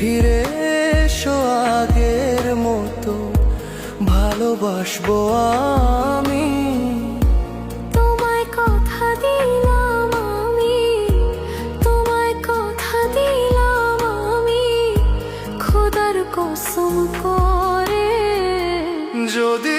ফিরে এসো আগের মতো ভালোবাসবো আমি। তোমায় কথা দিলাম আমি তোমায় কথা দিলাম আমি খোদার কসম করে। যদি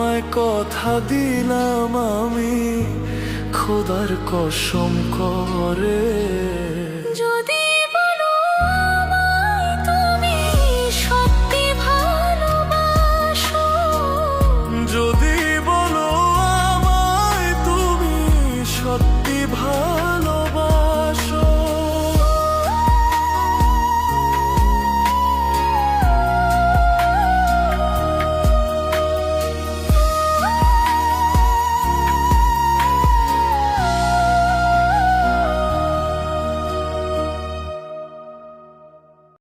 তোমায় কথা দিলাম আমি খোদার কসম করে। যদি বলো আমায় তুমি সত্যি ভালো